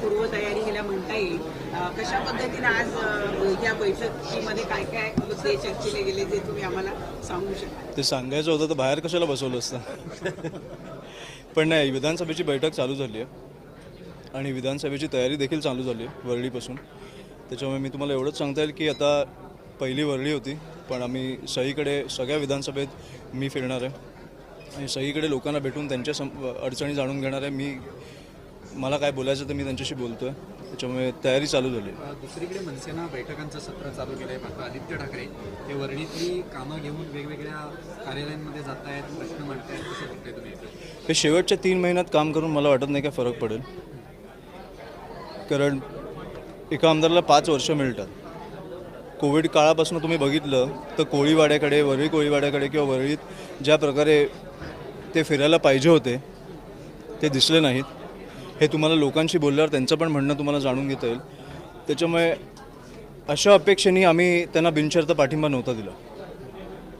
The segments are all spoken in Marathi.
पूर्वतयारी ह्याला म्हणता येईल. कशा पद्धतीने आज या बैठकीमध्ये काय काय मुद्दे चर्चेले गेले ते तुम्ही आम्हाला सांगू शकता? ते सांगायचं होतं तर बाहेर कशाला बसवलं असतं? पण नाही विधानसभेची बैठक चालू झाली आहे. आणि विधानसभेची तयारी देखील चालू झाली आहे वरळीपासून त्याच्यामुळे मी तुम्हाला एवढंच सांगता येईल की आता पहिली वरळी होती पण आम्ही सहीकडे सगळ्या विधानसभेत मी फिरणार आहे. आणि सगळीकडे लोकांना भेटून त्यांच्या सम अडचणी जाणून घेणार आहे. मी मला काय बोलायचं तर मी त्यांच्याशी बोलतो आहे त्याच्यामुळे तयारी चालू झाली. दुसरीकडे मनसेना बैठकांचं सत्र चालू केलं आहे मात्र आदित्य ठाकरे हे वर्णीतली कामं घेऊन वेगवेगळ्या कार्यालयांमध्ये जात आहेत प्रश्न मांडतायत. कसं बघताय तुम्ही? हे शेवटच्या तीन महिन्यात काम करून मला वाटत नाही काय फरक पडेल. कारण एका आमदाराला पाच वर्ष मिळतात. कोविड काळापासून तुम्ही बघितलं तर कोळीवाड्याकडे वरळी कोळीवाड्याकडे किंवा वरळीत ज्या प्रकारे ते फिरायला पाहिजे होते ते दिसले नाहीत. हे तुम्हाला लोकांशी बोलल्यावर त्यांचं पण म्हणणं तुम्हाला जाणून घेता येईल. त्याच्यामुळे अशा अपेक्षेने आम्ही त्यांना बिनशर्त पाठिंबा नव्हता दिला.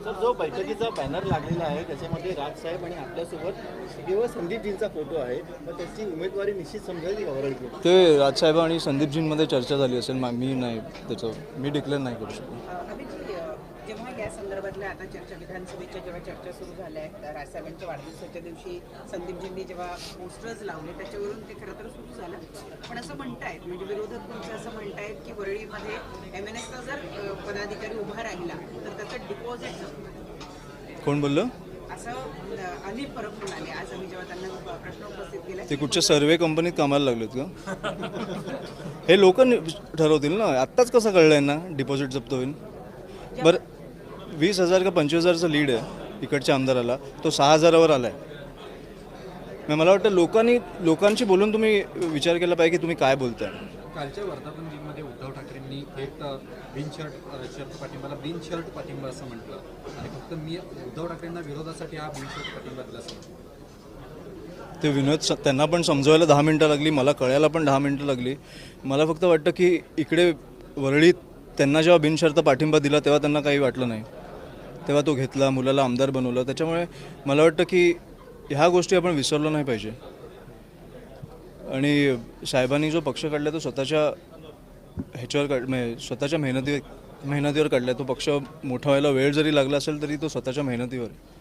सर जो बैठकीचा बॅनर लागलेला आहे त्याच्यामध्ये राजसाहेब आणि आपल्यासोबत केवळ संदीपजींचा फोटो आहे. मग त्याची उमेदवारी निश्चित समजायची का ते राजसाहेब आणि संदीपजींमध्ये चर्चा झाली असेल मी नाही त्याचं मी डिक्लेअर नाही करू शकतो अ, अभिजी, अ, जेव्हा या संदर्भातल्या आता चर्चा विधानसभेच्या जेव्हा चर्चा सुरू झाल्या आहेत तर राजसाहेबांच्या वाढदिवसाच्या दिवशी संदीपजींनी जेव्हा पोस्टर्स लावले त्याच्यावरून ते खरं तर सुरू झालं. पण असं म्हणतायत म्हणजे विरोधक तुमचे असं म्हणतायत की वरळीमध्ये एम एन एसचा जर पदाधिकारी उभा राहिला तर त्याचं डिपॉझिट कोण बोललं? असं अनिल परब म्हणाले. आज आम्ही जेव्हा त्यांना प्रश्न उपस्थित केला ते कुठच्या सर्वे कंपनीत कामाला लागलेत का? हे लोक ठरवतील ना. आत्ताच कसं कळलं यांना? डिपॉझिट जप्त होईल. बरं वीस हजार का पंचवीस हजारचं लीड आहे इकडच्या आमदाराला. तो सहा हजारावर आला आहे मला वाटतं लोकांनी लोकांशी बोलून तुम्ही विचार केला पाहिजे की तुम्ही काय बोलताय. कालच्या वर्धापन दिनमध्ये उद्धव ठाकरेंनी बिनशर्ट शर्ट पाठिंबाला बिनशर्ट पाठिंबा असं म्हटलं. आणि फक्त मी उद्धव ठाकरेंना विरोधासाठी हा बिनशर्ट पाठिंबा दिला. ते विनोद त्यांना पण समजवायला दहा मिनटं लागली मला कळायला पण दहा मिनटं लागली. मला फक्त वाटतं की इकडे वरळीत त्यांना जेव्हा बिनशर्त पाठिंबा दिला तेव्हा त्यांना काही वाटलं नाही. तेव्हा तो घेतला मुलाला आमदार बनवलं. त्याच्यामुळे मला वाटतं की ह्या गोष्टी आपण विसरलो नाही पाहिजे. आणि साहेबांनी जो पक्ष काढला तो स्वतःच्या ह्याच्यावर काढ म्हणजे स्वतःच्या मेहनती मेहनतीवर काढला. तो पक्ष मोठा व्हायला वेळ जरी लागला असेल तरी तो स्वतःच्या मेहनतीवर आहे.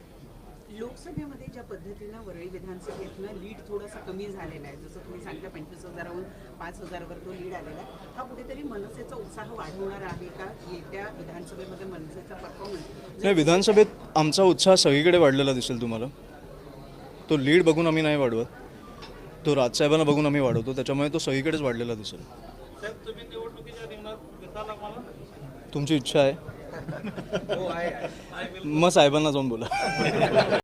पद्धतीनं वरळी विधानसभेतनं लीड थोडासा कमी झालेला आहे. जसं तुम्ही सांगता पंचवीस हजाराहून पाच हजारावर तो लीड आलेला आहे. हा कुठेतरी मनसेचा उत्साह वाढवणार आहे का? येत्या विधानसभेमध्ये मनसेचा परफॉर्मन्स नाही विधानसभेत आमचा उत्साह सगळीकडे वाढलेला दिसेल तुम्हाला. तो लीड बघून आम्ही नाही वाढवत. तो राजसाहेबांना बघून आम्ही वाढवतो. त्याच्यामुळे तो सगळीकडेच वाढलेला दिसेल. तुमची इच्छा आहे. मग साहेबांना जाऊन बोला.